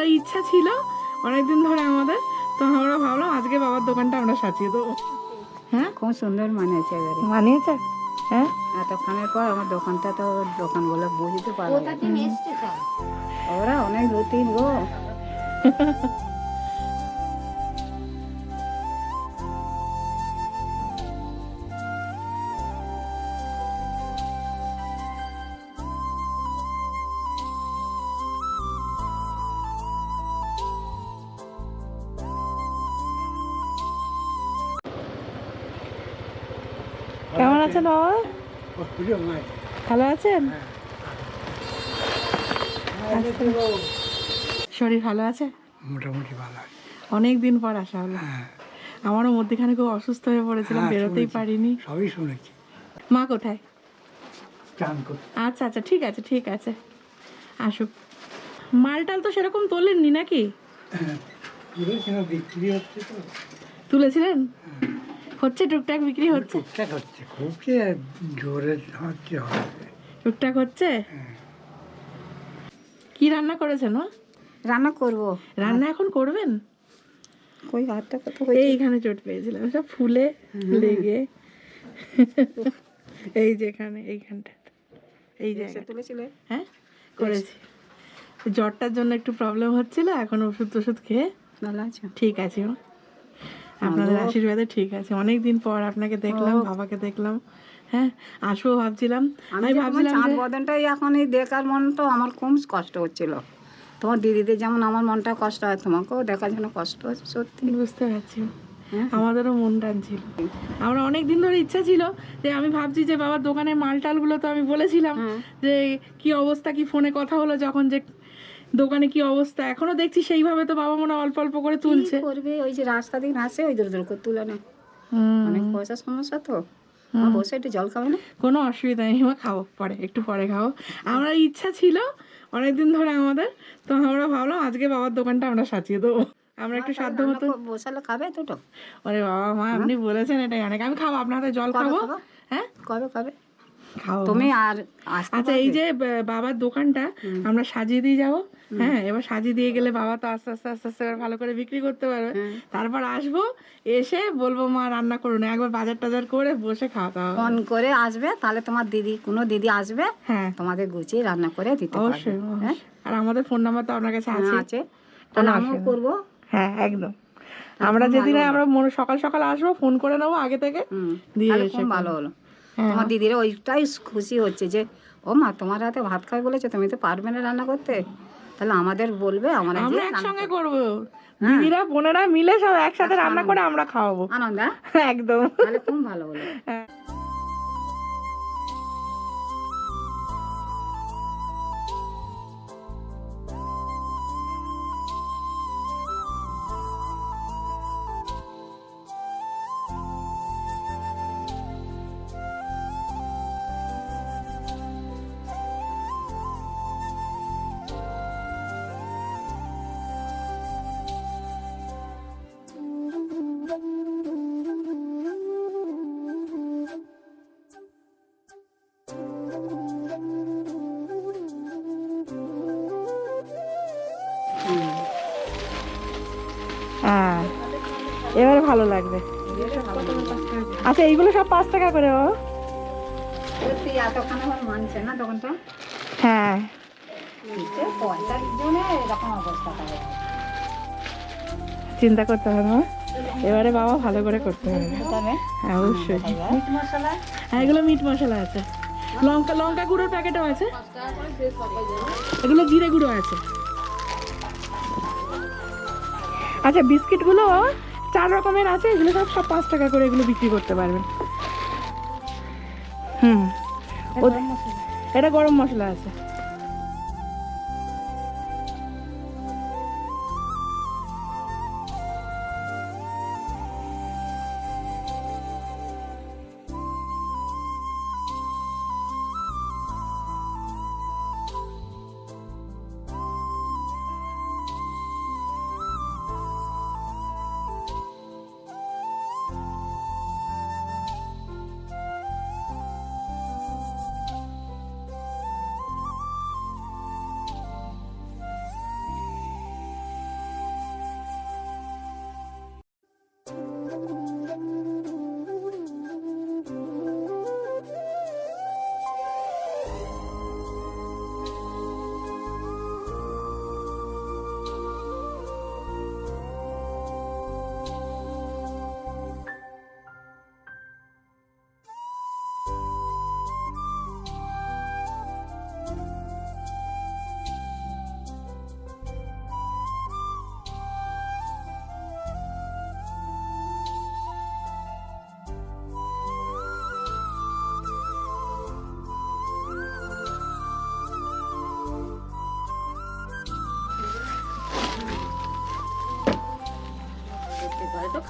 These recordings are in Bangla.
আমরা ইচ্ছা ছিল অনেকদিন ধরে আমাদের। তো আমরা ভাবলাম আজকে বাবার দোকানটা আমরা সাজিয়ে দেবো। হ্যাঁ খুব সুন্দর মানিয়েছে এবারে। মানিয়েছে? হ্যাঁ। এতক্ষণের পর আমার দোকানটা তো দোকান বলে বুঝতে পারব ওরা অনেক দু তিন গো। আছেন বাবা ভালো আছেন? শরীর ভালো আছে? মোটামুটি ভালো আছে। অনেক দিন পর আসা হলো। হ্যাঁ। আমারও মধ্যেখানে খুব অসুস্থ হয়ে পড়েছিলাম হ্যাঁ, বেরোতেই পারিনি। সবই শুনেছি। মা কোথায়? আচ্ছা আচ্ছা ঠিক আছে ঠিক আছে। আসুক। মালটাল তো সেরকম তোলেননি নাকি? তুলেছিল বিক্রি হচ্ছে তো। তুলেছিলেন? হচ্ছে টুকটাক বিক্রি হচ্ছে? টুকটাক হচ্ছে খুব যে জোরে হচ্ছে টুকটাক হচ্ছে? হ্যাঁ। কি রান্না করেছেন ও রান্না করব। রান্না এখন করবেন? কই হাতটা কত এইখানে চোট পেয়েছিলাম সব ফুলে লেগে। এই যে এখানে এইখানটা এই জায়গা তুলেছিলে? হ্যাঁ করেছি। জ্বরটার জন্য একটু প্রবলেম হচ্ছিল এখন ওষুধ টষুধ খেয়ে। ভালো আছো? ঠিক আছে আপনাদের আশীর্বাদে ঠিক আছে। অনেকদিন পর আপনাকে দেখলাম বাবাকে দেখলাম। হ্যাঁ আসব ভাবছিলাম। আমি ভাবছিলাম চাঁদ বদনটাই এখন এই দেখার মন তো আমার খুব কষ্ট হচ্ছিল। তোমার দিদিদের যেমন আমার মনটা কষ্ট হয় তোমাকেও দেখার জন্য কষ্ট হচ্ছে সত্যি। বুঝতে পারছি। আমাদেরও মন টানছিল আমরা অনেক দিন ধরে ইচ্ছা ছিল যে আমি ভাবছি যে বাবার দোকানে মাল টালগুলো তো আমি বলেছিলাম যে কি অবস্থা কি ফোনে কথা হলো যখন যে দোকানে কি অবস্থা। এখনও দেখছি সেইভাবে তো বাবা মনে অল্প অল্প করে তুলছে। করবে? ওই যে রাস্তা দিন আসে ওই দূর দূর করে তুলে হুম, অনেক পয়সার সমস্যা তো। বসে একটু জল খাবে না? কোনো অসুবিধা নেই মা খাব পরে একটু পরে খাব আমরা ইচ্ছা ছিল অনেকদিন ধরে আমাদের তো আমরা ভাবলাম আজকে বাবার দোকানটা আমরা সাজিয়ে দেবো। আমরা একটু সাধ্য মতো বসালে খাবে? দুটো বাবা মা আপনি বলেছেন এটাই অনেক আমি খাব আপনার হাতে জল খাব? হ্যাঁ? কবে খাব? তুমি আর আচ্ছা এই যে বাবার দোকানটা আমরা সাজিয়ে দিয়ে যাব। হ্যাঁ এবার সাজিয়ে দিয়ে গেলে বাবা তো আস্তে আস্তে আস্তে আস্তে ভালো করে বিক্রি করতে পারবে। তারপর আসব এসে বলব মা রান্না করুন একবার বাজার টাজার করে বসে খাওয়া দাওয়া ফোন করে আসবে তাহলে তোমার দিদি কোনো দিদি আসবে হ্যাঁ। তোমাদের গুছিয়ে রান্না করে দিতে পারবে। অবশ্যই হ্যাঁ? আর আমাদের ফোন নাম্বার তো আপনার কাছে আছে। হ্যাঁ, আছে তাহলে আমিও করব। হ্যাঁ একদম। আমরা যেদিন আমরা মনে- সকাল সকাল আসব ফোন করে নেব আগে থেকে। দিয়ে এসে ভালো হলো। হ্যাঁ। তোমার দিদিরা ওইটাই খুশি হচ্ছে যে ও মা তোমার হাতে ভাত খাই বলেছে তুমি তো পারবে না রান্না করতে। তাহলে আমাদের বলবে আমরা আমরা একসঙ্গে করব। করব। দিদিরা বোনেরা মিলে সব একসাথে রান্না করে আমরা খাওয়াবো। আনন্দ? হ্যাঁ? একদম। তাহলে খুব ভালো হলো। এবারে ভালো লাগবে। আচ্ছা এইগুলো সব পাঁচ টাকা করে তখনটা হ্যাঁ। চিন্তা করতে হবে না এবারে বাবা ভালো করে করতে হবে। হ্যাঁ অবশ্যই। হ্যাঁ এগুলো মিট মশলা আছে। লঙ্কা লঙ্কা গুঁড়োর প্যাকেটও আছে। এগুলো জিরে গুঁড়ো আছে। আচ্ছা বিস্কিটগুলো চার রকমের আছে এগুলো সব সব পাঁচ টাকা করে এগুলো বিক্রি করতে পারবেন। হুম। এটা গরম মশলা আছে।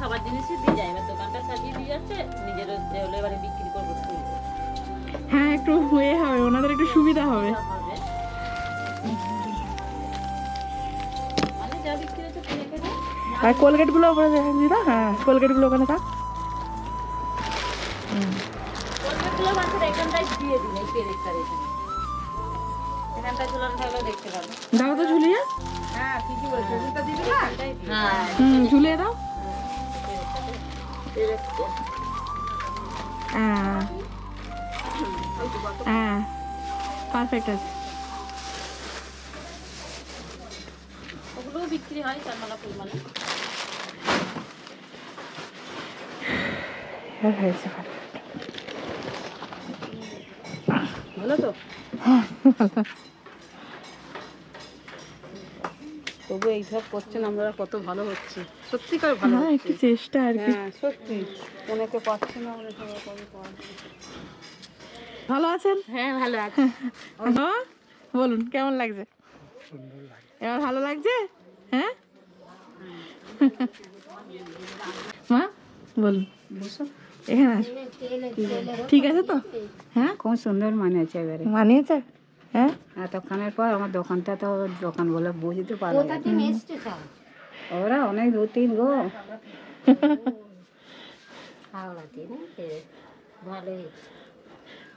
খাবার জিনিসই দিয়ে যায়। এবার দোকানটা সাজিয়ে দিয়ে যাচ্ছে নিজেরও যে হলো এবারে বিক্রি করব হ্যাঁ একটু হয়ে হবে ওনাদের একটু সুবিধা হবে। হবে। মানে আর কোলগেটগুলো ওপরে দেখা দিদা হ্যাঁ কোলগেটগুলো ওখানে থাক। কোলগেটগুলো মাছের এখানটায় দিয়ে দিন এই পেরেকটার এখানে। এখানটায় ঝুলানো থাকলে দেখতে পাবে। দাও তো ঝুলিয়ে। হ্যাঁ ঠিকই বলছো। ওটা দিবি না? হ্যাঁ ঝুলিয়ে দাও। পেরেকটা। হ্যাঁ হ্যাঁ পারফেক্ট আছে. ওগুলোও বিক্রি হয় চারমালা ফুলমালা। হয়েছে। ভালো তো? হ্যাঁ, তবু এইসব করছেন আমরা কত ভালো হচ্ছে। সত্যিকার ভালো হ্যাঁ একটু চেষ্টা আর কি। হ্যাঁ সত্যি। অনেকে পাচ্ছে না অনেকে ভালো আছেন? হ্যাঁ ভালো আছে। বাবা, বলুন কেমন লাগছে? এবার ভালো লাগছে? হ্যাঁ? মা বলুন। এখানে ঠিক আছে তো? হ্যাঁ? খুব সুন্দর মানিয়েছে এবারে। মানিয়েছে? হ্যাঁ? এতক্ষণের পর আমার দোকানটা তো দোকান বলে বুঝতে পারব ওরা অনেক দু তিন গো।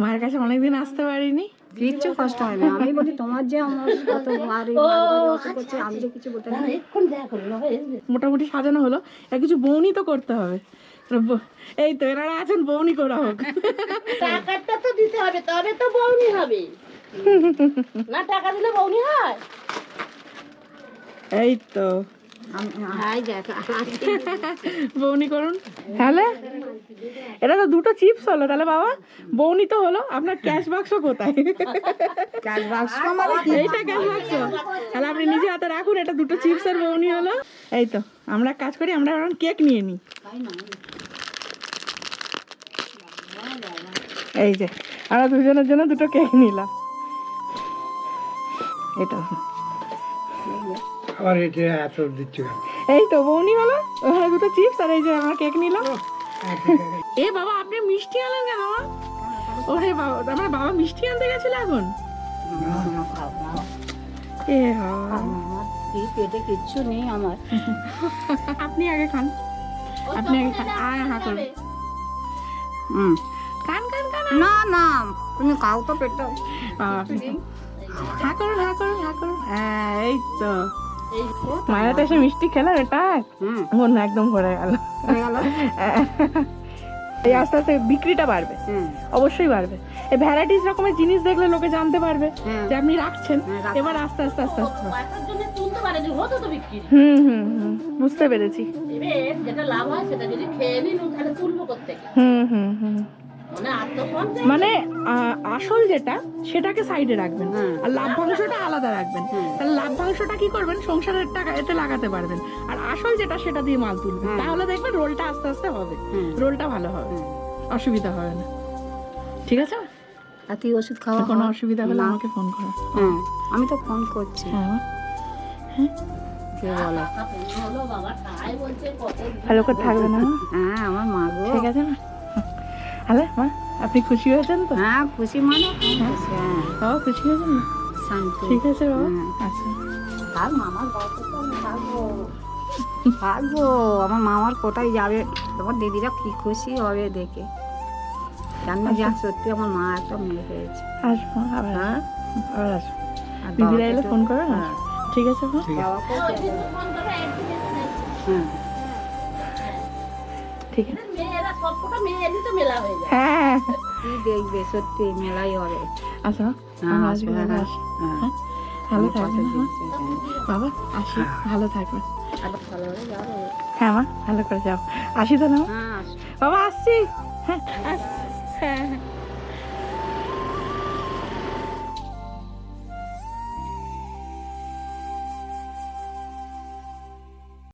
মায়ের কাছে অনেকদিন আসতে পারিনি। কিচ্ছু কষ্ট হয় না আমি বলি তোমার যে আমার কত বাড়ি করছে আমি তো কিছু বলতে না। মোটামুটি সাজানো হলো। আর কিছু বৌনি তো করতে হবে। এই তো এনারা আছেন বৌনি করা হোক। টাকাটা তো দিতে হবে তবে তো বউনি হবে। না টাকা দিলে বউনি হয়। এই তো। বৌনি করুন। তাহলে? এটা তো দুটো চিপস হলো তাহলে বাবা বৌনি তো হলো আপনার ক্যাশ বাক্স কোথায়? চাল বাক্স আমার এইটা ক্যাশ বাক্স। তাহলে আপনি নিজে হাতে রাখুন এটা দুটো চিপস আর বৌনি হলো। এই তো আমরা কাজ করি আমরা এখন কেক নিয়ে নিই। এই যে আমরা দুজনের জন্য দুটো কেক নিলাম। এটা। আবার এটা এত দিচ্ছে। এই তো বৌনি হলো। ওখানে দুটো চিপস আর এই যে আমার কেক নিলাম এ বাবা আপনি মিষ্টি আনলেন কেন? বাবা ওরে বাবা আমার বাবা মিষ্টি আনতে গেছিল এখন? এ পেটে কিচ্ছু নেই আমার আপনি আগে খান। আপনি আগে খান। আয় হা করুন হুম। খান খান খান। না না তুমি খাও তো পেটটা। আপনি- হা করুন হা করুন হা করুন হ্যাঁ এই তো। মায়ের এসে মিষ্টি খেলাম এটা? মন একদম ভরে গেল। এই আস্তে আস্তে বিক্রিটা বাড়বে। অবশ্যই বাড়বে। এই ভ্যারাইটিস রকমের জিনিস দেখলে লোকে জানতে পারবে যে আপনি রাখছেন। হ্যাঁ, এবার আস্তে আস্তে আস্তে আস্তে। হুম হুম হুম বুঝতে পেরেছি। যেটা লাভ হয় সেটা যদি খেয়ে নিন তাহলে তুলবো হুম হুম হুম। মানে আসল যেটা সেটাকে সাইডে রাখবেন। আর লাভ্যাংশটা আলাদা রাখবেন। তাহলে লাভ্যাংশটা কি করবেন? সংসারের টাকা এতে লাগাতে পারবেন। আর আসল যেটা সেটা দিয়ে মাল তুলবেন। তাহলে দেখবেন রোলটা আস্তে আস্তে হবে। রোলটা ভালো হবে। অসুবিধা হবে না। ঠিক আছে? আর তুই ওষুধ খাওয়া কোনো অসুবিধা হলে আমাকে ফোন করো। হ্যাঁ আমি তো ফোন করছি। হ্যাঁ। ভালো করে থাকবে না? হ্যাঁ আমার মা গো। ঠিক আছে না? হ্যালো মা আপনি খুশি হয়েছেন তো? হ্যাঁ খুশি মানে হ্যাঁ। বাবা খুশি হয়েছেন না? শান্তি। ঠিক আছে বাবা। হ্যাঁ। আচ্ছা। আর মামার থাকব। থাকব আমার মামার কোথায় যাবে? তোমার দিদিরা কি খুশি হবে দেখে। জানি যা সত্যি আমার মা একটা মেয়ে পেয়েছে আসব আবার হ্যাঁ? আবার আসব। আর দিদিরা এলে ফোন করো না? হ্যাঁ। ঠিক আছে। হ্যাঁ ঠিক আছে। তো মেলা হয়ে যায়। হ্যাঁ। কি দেখবে? সত্যি মেলাই হবে। আচ্ছা হ্যাঁ, আমরা আজকে বাবা হ্যাঁ, আসি। হ্যাঁ। ভালো থাকবেন। বাবা আসি ভালো থাকবেন ভালো করে হ্যাঁ মা ভালো করে যাও। আসি তো না। বাবা আসছি। আসছি। হ্যাঁ হ্যাঁ।